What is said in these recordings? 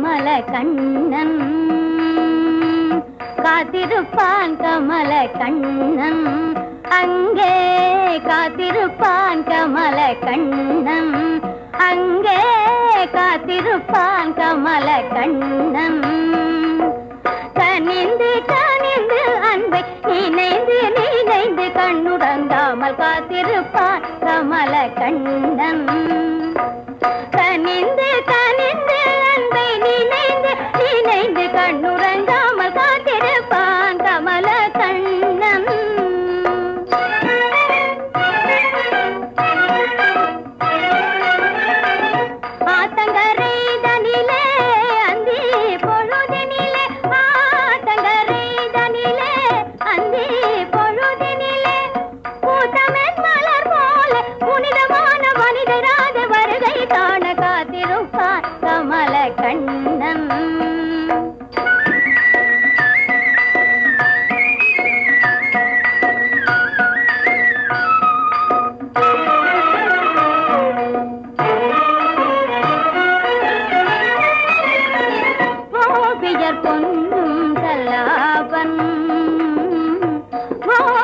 கமல கண்ணன். காத்திருப்பான் கமல கண்ணன். அங்கே காத்திருப்பான் கமல கண்ணன். அங்கே காத்திருப்பான் கமல கண்ணன். கனிந்து கனிந்து அன்பை நினைந்து நினைந்து கண்ணுடங்காமல் காத்திருப்பான் கமல கண்ணன்.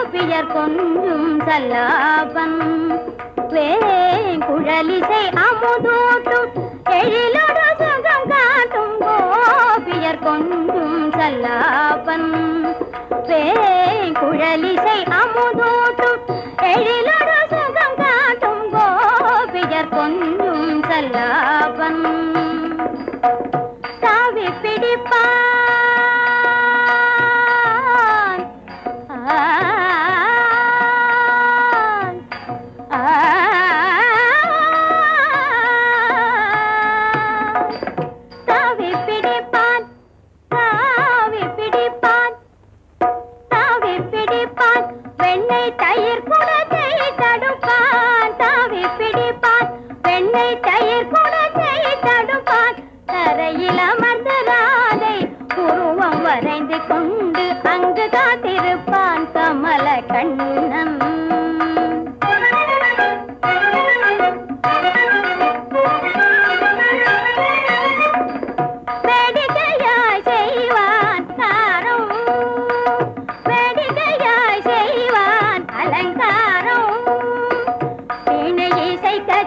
கோபியர் கொஞ்சும் சல்லாபன் குழலிசை அமுதூட்டும் எழிலொரு சுகம் காட்டும் கோபியர் கொஞ்சும் சல்லாபன் வேங்குழலிசை அமுதூட்டும் எழிலொரு சுகம் காட்டும் கோபியர் கொஞ்சும் சல்லாபன் கண்ணம்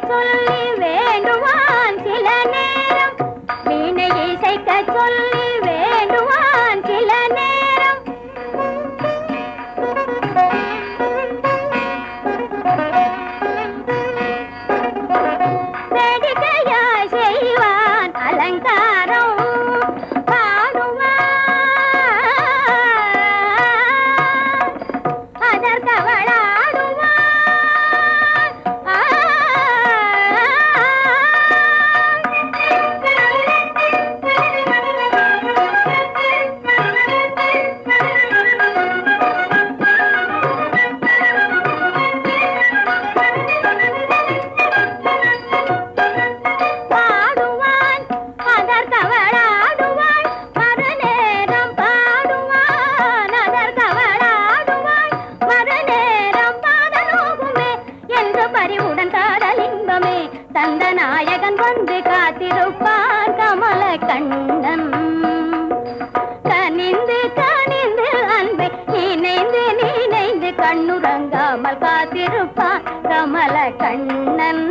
சொல்லி வேண்டுவான் சில நேரம். வீணையை இசைக்க சொல்லி phải là கண்ணன் வந்து காத்திருப்பான் கமல கண்ணன் கனிந்து கனிந்து அன்பை நினைந்து நினைந்து கண்ணுறங்காமல் காத்திருப்பான் கமல கண்ணன்